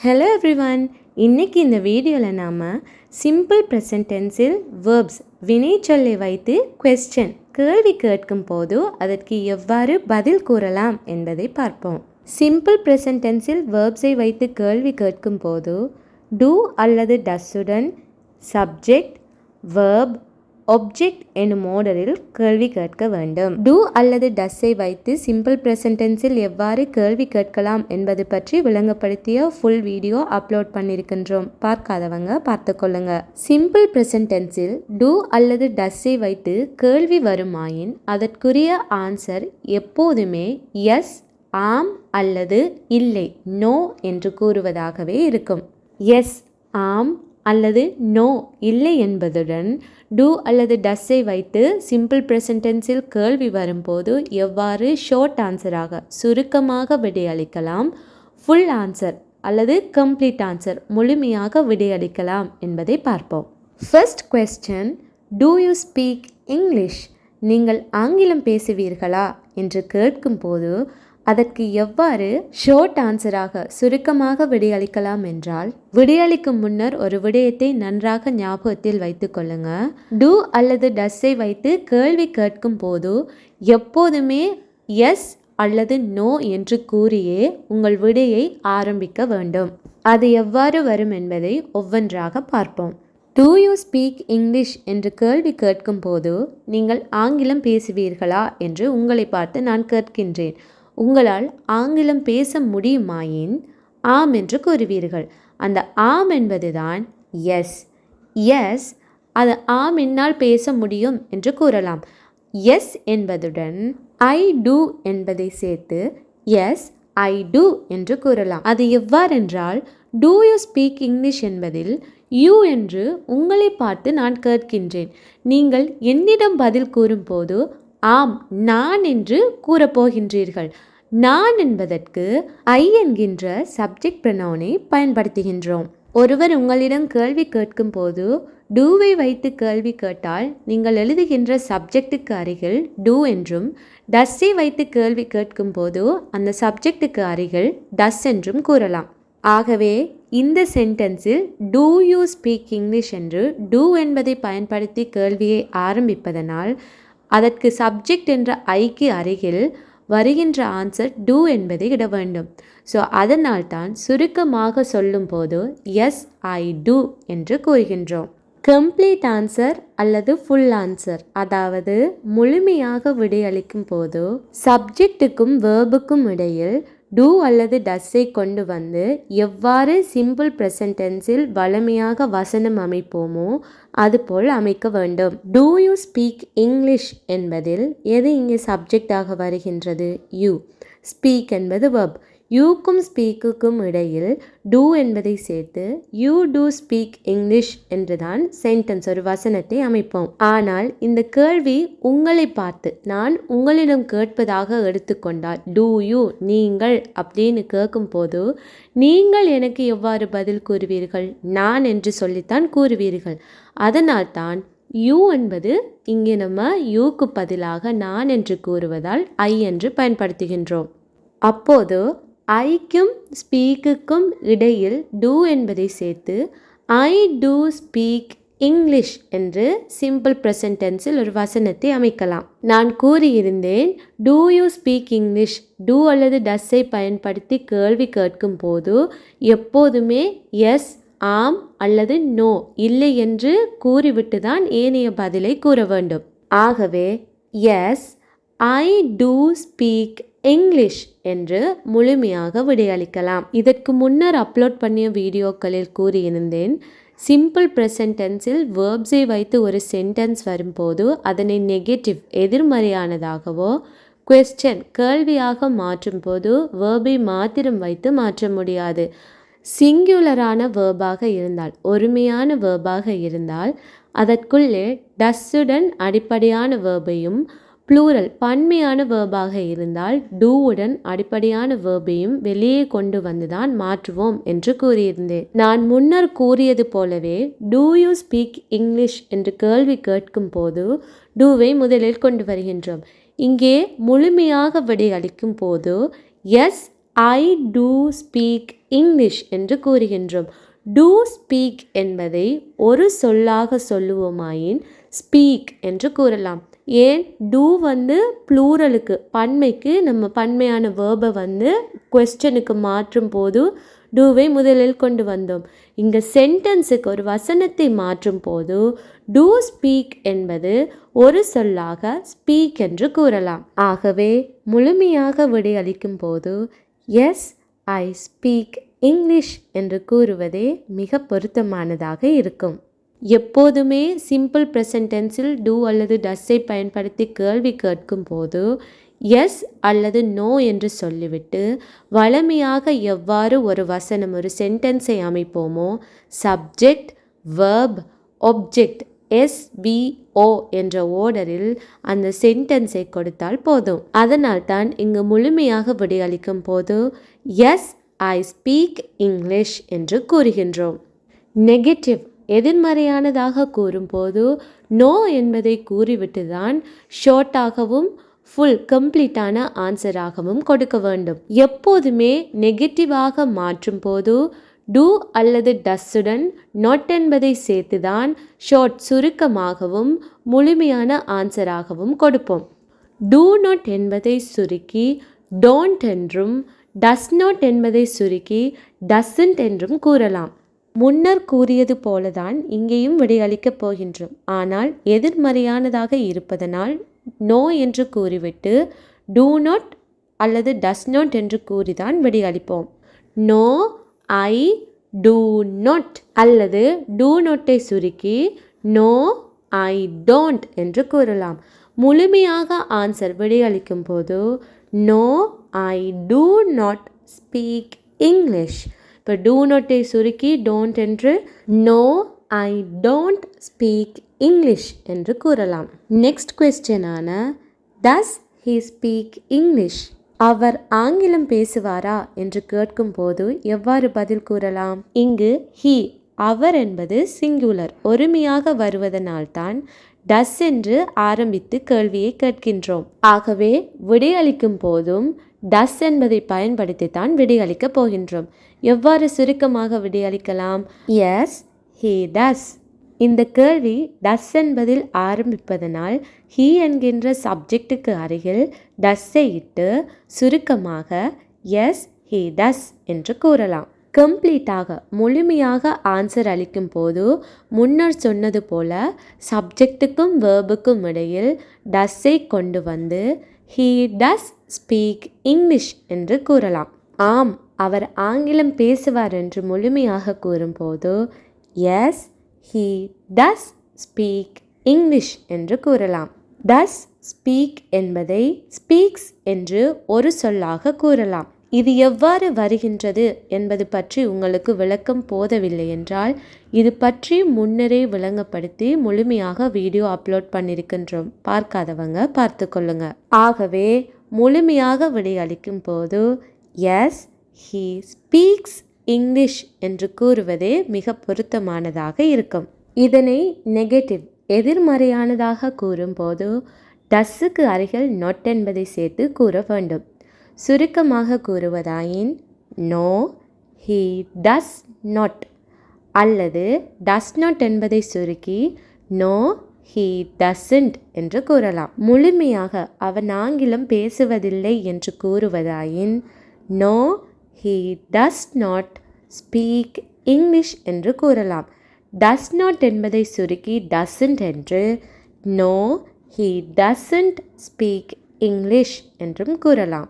Hello everyone இன்னைக்கு இந்த வீடியோவில் நாம் சிம்பிள் ப்ரெசன்ட் டென்ஸில் வேர்ப்ஸ் வினைச்சொல்லை வைத்து கொஸ்டின் கேள்வி கேட்கும் போது அதற்கு எவ்வாறு பதில் கூறலாம் என்பதை பார்ப்போம். சிம்பிள் ப்ரெசன்ட் டென்ஸில் வேர்ப்ஸை வைத்து கேள்வி கேட்கும் போது டூ அல்லது டஸ்ஸுடன் சப்ஜெக்ட் வேர்ப் ஒப்ஜெக்ட் என்னும் ஆர்டரில் கேள்வி கேட்க வேண்டும். டூ அல்லது டஸ்ஸை வைத்து சிம்பிள் ப்ரெசன்டென்ஸில் எவ்வாறு கேள்வி கேட்கலாம் என்பது பற்றி விளங்கப்படுத்திய ஃபுல் வீடியோ அப்லோட் பண்ணியிருக்கின்றோம். பார்க்காதவங்க பார்த்து கொள்ளுங்க. சிம்பிள் ப்ரெசன்டென்ஸில் டூ அல்லது டஸ்ஸை வைத்து கேள்வி வருமாயின் அதற்குரிய ஆன்சர் எப்போதுமே எஸ் ஆம் அல்லது இல்லை நோ என்று கூறுவதாகவே இருக்கும். எஸ் ஆம் அல்லது நோ இல்லை என்பதுடன் டூ அல்லது டஸ்ஸை வைத்து சிம்பிள் ப்ரெசன்டென்ஸில் கேள்வி வரும்போது எவ்வாறு ஷார்ட் ஆன்சராக சுருக்கமாக விடையளிக்கலாம்? ஃபுல் ஆன்சர் அல்லது கம்ப்ளீட் ஆன்சர் முழுமையாக விடையளிக்கலாம் என்பதை பார்ப்போம். First question do you speak English நீங்கள் ஆங்கிலம் பேசுவீர்களா? என்று கேட்கும்போது அதற்கு எவ்வாறு ஷோர்ட் ஆன்சராக சுருக்கமாக விடையளிக்கலாம் என்றால் விடையளிக்கும் முன்னர் ஒரு விடயத்தை நன்றாக ஞாபகத்தில் வைத்துக் கொள்ளுங்க. டூ அல்லது டஸ்ஸை வைத்து கேள்வி கேட்கும் போது எப்போதுமே எஸ் அல்லது நோ என்று கூறியே உங்கள் விடையை ஆரம்பிக்க வேண்டும். அது எவ்வாறு வரும் என்பதை ஒவ்வொன்றாக பார்ப்போம். டூ யூ ஸ்பீக் இங்கிலீஷ் என்று கேள்வி கேட்கும் போது நீங்கள் ஆங்கிலம் பேசுவீர்களா என்று உங்களை பார்த்து நான் கேட்கின்றேன். உங்களால் ஆங்கிலம் பேச முடியுமாயின் ஆம் என்று கூறுவீர்கள். அந்த ஆம் என்பதுதான் எஸ். எஸ் அது ஆம் என்னால் பேச முடியும் என்று கூறலாம். எஸ் என்பதுடன் ஐ டூ என்பதை சேர்த்து எஸ் ஐ டூ என்று கூறலாம். அது எவ்வாறென்றால் டூ யூ ஸ்பீக் இங்கிலீஷ் என்பதில் யூ என்று உங்களை பார்த்து நான் கேட்கின்றேன். நீங்கள் என்னிடம் பதில் கூறும்போது ஆம் நான் என்று கூறப்போகின்றீர்கள். நான் என்பதற்கு ஐ என்கின்ற சப்ஜெக்ட் ப்ரனவுனை பயன்படுத்துகின்றோம். ஒருவர் உங்களிடம் கேள்வி கேட்கும் போது டூவை வைத்து கேள்வி கேட்டால் நீங்கள் எழுதுகின்ற சப்ஜெக்டுக்கு அருகில் டூ என்றும் டஸ்ஸை வைத்து கேள்வி கேட்கும் போது அந்த சப்ஜெக்டுக்கு அருகில் டஸ் என்றும் கூறலாம். ஆகவே இந்த சென்டென்ஸில் டூ யூ ஸ்பீக் இங்கிலீஷ் என்று டூ என்பதை பயன்படுத்தி கேள்வியை ஆரம்பிப்பதனால் அதற்கு சப்ஜெக்ட் என்ற ஐக்கு அருகில் வருகின்ற ஆன்சர் டூ என்பதை இட வேண்டும். ஸோ அதனால் தான் சுருக்கமாக சொல்லும்போது எஸ் ஐ டூ என்று கூறுகின்றோம். கம்ப்ளீட் ஆன்சர் அல்லது ஃபுல் ஆன்சர் அதாவது முழுமையாக விடையளிக்கும் போது சப்ஜெக்ட்டுக்கும் வேர்புக்கும் இடையில் டூ அல்லது டஸ்ஸை கொண்டு வந்து எவ்வாறு சிம்பிள் ப்ரெசன்டென்ஸில் வளமையாக வசனம் அமைப்போமோ அதுபோல் அமைக்க வேண்டும். டூ யூ ஸ்பீக் இங்கிலீஷ் என்பதில் எது இங்கே சப்ஜெக்டாக வருகின்றது? யூ ஸ்பீக் என்பது வப் யூக்கும் ஸ்பீக்குக்கும் இடையில் டூ என்பதை சேர்த்து யூ டூ ஸ்பீக் இங்கிலீஷ் என்றுதான் சென்டென்ஸ் ஒரு வசனத்தை அமைப்போம். ஆனால் இந்த கேள்வி உங்களை பார்த்து நான் உங்களிடம் கேட்பதாக எடுத்துக்கொண்டால் டூ யூ நீங்கள் அப்படின்னு கேட்கும் போது நீங்கள் எனக்கு எவ்வாறு பதில் கூறுவீர்கள்? நான் என்று சொல்லித்தான் கூறுவீர்கள். அதனால்தான் யூ என்பது இங்கே நம்ம யூக்கு பதிலாக நான் என்று கூறுவதால் ஐ என்று பயன்படுத்துகின்றோம். அப்போது ஐக்கும் ஸ்பீக்குக்கும் இடையில் டூ என்பதை சேர்த்து ஐ டூ ஸ்பீக் இங்கிலீஷ் என்று சிம்பிள் ப்ரெசன்ட் டென்ஸில் ஒரு வசனத்தை அமைக்கலாம். நான் கூறியிருந்தேன் do you speak English do அல்லது டஸ்ஸை பயன்படுத்தி கேள்வி கேட்கும் போது எப்போதுமே எஸ் ஆம் அல்லது நோ இல்லை என்று கூறிவிட்டு தான் ஏனைய பதிலை கூற வேண்டும் ஆகவே yes I do speak English என்று முழுமையாக விடையளிக்கலாம். இதற்கு முன்னர் அப்லோட் பண்ணிய வீடியோக்களில் கூறியிருந்தேன் சிம்பிள் ப்ரெசன்ட் டென்ஸில் வேர்ப்ஸை வைத்து ஒரு சென்டென்ஸ் வரும்போது அதனை நெகட்டிவ் எதிர்மறையானதாகவோ கொஸ்டன் கேள்வியாக மாற்றும் போது வேர்பை மாத்திரம் வைத்து மாற்ற முடியாது. சிங்குலரான வேர்பாக இருந்தால் ஒருமையான வேர்பாக இருந்தால் அதற்குள்ளே டஸ்ஸுடன் அடிப்படையான வேர்பையும் ப்ளூரல் பன்மையான வேர்பாக இருந்தால் டூவுடன் அடிப்படையான வேர்பையும் வெளியே கொண்டு வந்துதான் மாற்றுவோம் என்று கூறியிருந்தேன். நான் முன்னர் கூறியது போலவே டூ யூ ஸ்பீக் இங்கிலீஷ் என்று கேள்வி கேட்கும் போது டூவை முதலில் கொண்டு வருகின்றோம். இங்கே முழுமையாக விடையளிக்கும் போது yes I do speak English என்று கூறுகின்றோம். டூ ஸ்பீக் என்பதை ஒரு சொல்லாக சொல்லுவோமாயின் ஸ்பீக் என்று கூறலாம். ஏன் டூ வந்து ப்ளூரலுக்கு பன்மைக்கு நம்ம பன்மையான வேர்பை வந்து கொஸ்டனுக்கு மாற்றும் போது டூவை முதலில் கொண்டு வந்தோம். இங்கே சென்டென்ஸுக்கு ஒரு வசனத்தை மாற்றும் போது டூ ஸ்பீக் என்பது ஒரு சொல்லாக ஸ்பீக் என்று கூறலாம். ஆகவே முழுமையாக விடையளிக்கும் போது எஸ் ஐ ஸ்பீக் இங்கிலீஷ் என்று கூறுவதே மிக பொருத்தமானதாக இருக்கும். எப்போதுமே சிம்பிள் ப்ரெசன்டென்ஸில் டூ அல்லது டஸ்ஸை பயன்படுத்தி கேள்வி கேட்கும் போது எஸ் அல்லது நோ என்று சொல்லிவிட்டு வளமையாக எவ்வாறு ஒரு வசனம் ஒரு சென்டென்ஸை அமைப்போமோ சப்ஜெக்ட் வேர்ப் ஒப்ஜெக்ட் எஸ்பிஓ என்ற ஓர்டரில் அந்த சென்டென்ஸை கொடுத்தால் போதும். அதனால் தான் இங்கு முழுமையாக விடையளிக்கும் போது எஸ் ஐ ஸ்பீக் இங்கிலீஷ் என்று கூறுகின்றோம். நெகட்டிவ் எதிர்மறையானதாக கூறும்போது நோ என்பதை கூறிவிட்டு தான் ஷார்ட்டாகவும் ஃபுல் கம்ப்ளீட்டான ஆன்சராகவும் கொடுக்க வேண்டும். எப்போதுமே நெகட்டிவாக மாற்றும் போது டூ அல்லது டஸ்ஸுடன் நாட் என்பதை சேர்த்துதான் ஷார்ட் சுருக்கமாகவும் முழுமையான ஆன்சராகவும் கொடுப்போம். டூ நாட் என்பதை சுருக்கி டோன்ட் என்றும் டஸ் நாட் என்பதை சுருக்கி டஸ்ன்ட் என்றும் கூறலாம். முன்னர் கூறியது போலதான் இங்கேயும் விடையளிக்கப் போகின்றோம். ஆனால் எதிர்மறையானதாக இருப்பதனால் நோ என்று கூறிவிட்டு டூ நாட் அல்லது டஸ் நாட் என்று கூறிதான் விடையளிப்போம். நோ ஐ டூ நாட் அல்லது டூ நோட்டை சுருக்கி நோ ஐ டோன்ட் என்று கூறலாம். முழுமையாக ஆன்சர் விடையளிக்கும் போது no I do not speak English இப்போ டூ நோட்டை சுருக்கி டோன்ட் என்று no I don't speak English என்று கூறலாம். நெக்ஸ்ட் கொஸ்டினான டஸ் ஹீ ஸ்பீக் இங்கிலீஷ் அவர் ஆங்கிலம் பேசுவாரா என்று கேட்கும்போது எவ்வாறு பதில் கூறலாம்? இங்கு ஹீ அவர் என்பது சிங்குலர் ஒருமையாக வருவதனால்தான் டஸ் என்று ஆரம்பித்து கேள்வியை கேட்கின்றோம். ஆகவே விடையளிக்கும் போதும் டஸ் என்பதை பயன்படுத்தி தான் விடையளிக்கப் போகின்றோம். எவ்வாறு சுருக்கமாக விடையளிக்கலாம்? எஸ் ஹீ டஸ். இந்த கேள்வி டஸ் என்பதில் ஆரம்பிப்பதனால் ஹீ என்கின்ற சப்ஜெக்டுக்கு அருகில் டஸ்ஸை இட்டு சுருக்கமாக எஸ் ஹீ டஸ் என்று கூறலாம். கம்ப்ளீட்டாக முழுமையாக ஆன்சர் அளிக்கும் போது முன்னர் சொன்னது போல சப்ஜெக்ட்டுக்கும் வேர்புக்கும் இடையில் டஸ்ஸை கொண்டு வந்து ஹீ டஸ் ஸ்பீக் இங்கிலீஷ் என்று கூறலாம். ஆம் அவர் ஆங்கிலம் பேசுவார் என்று முழுமையாக கூறும்போது yes he does speak English என்று கூறலாம். டஸ் ஸ்பீக் என்பதை ஸ்பீக்ஸ் என்று ஒரு சொல்லாக கூறலாம். இது எவ்வாறு வருகின்றது என்பது பற்றி உங்களுக்கு விளக்கம் போதவில்லை என்றால் இது பற்றி முன்னரே விளங்கப்படுத்தி முழுமையாக வீடியோ அப்லோட் பண்ணியிருக்கின்றோம் பார்க்காதவங்க பார்த்து கொள்ளுங்க. ஆகவே முழுமையாக விடையளிக்கும் போது எஸ் ஹீ ஸ்பீக்ஸ் இங்கிலீஷ் என்று கூறுவதே மிக பொருத்தமானதாக இருக்கும். இதனை நெகட்டிவ் எதிர்மறையானதாக கூறும்போது டஸ்ஸுக்கு அருகில் நொட் என்பதை சேர்த்து கூற வேண்டும். சுருக்கமாக கூறுவதாயின் நோ ஹீ டஸ் நாட் அல்லது டஸ் நாட் என்பதை சுருக்கி நோ ஹீ டசன்ட் என்று கூறலாம். முழுமையாக அவன் ஆங்கிலம் பேசுவதில்லை என்று கூறுவதாயின் no he does not speak English என்று கூறலாம். டஸ் நாட் என்பதை சுருக்கி டசன்ட் என்று no he doesn't speak English என்றும் கூறலாம்.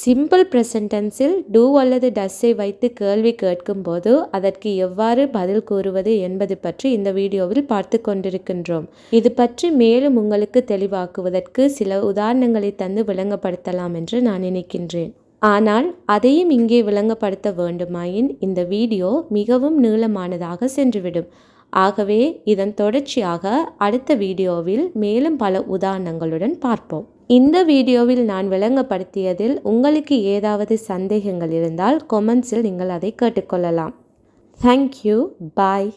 சிம்பிள் ப்ரெசன்டென்ஸில் டூ அல்லது டஸ்ஸை வைத்து கேள்வி கேட்கும்போது அதற்கு எவ்வாறு பதில் கூறுவது என்பது பற்றி இந்த வீடியோவில் பார்த்து கொண்டிருக்கின்றோம். இது பற்றி மேலும் உங்களுக்கு தெளிவாக்குவதற்கு சில உதாரணங்களை தந்து விளங்கப்படுத்தலாம் என்று நான் நினைக்கின்றேன். ஆனால் அதையும் இங்கே விளங்கப்படுத்த வேண்டுமாயின் இந்த வீடியோ மிகவும் நீளமானதாக சென்றுவிடும். ஆகவே இதன் தொடர்ச்சியாக அடுத்த வீடியோவில் மேலும் பல உதாரணங்களுடன் பார்ப்போம். இந்த வீடியோவில் நான் விளங்கப்படுத்தியதில் உங்களுக்கு ஏதாவது சந்தேகங்கள் இருந்தால் கொமெண்ட்ஸில் நீங்கள் அதை கேட்டுக்கொள்ளலாம். Thank you bye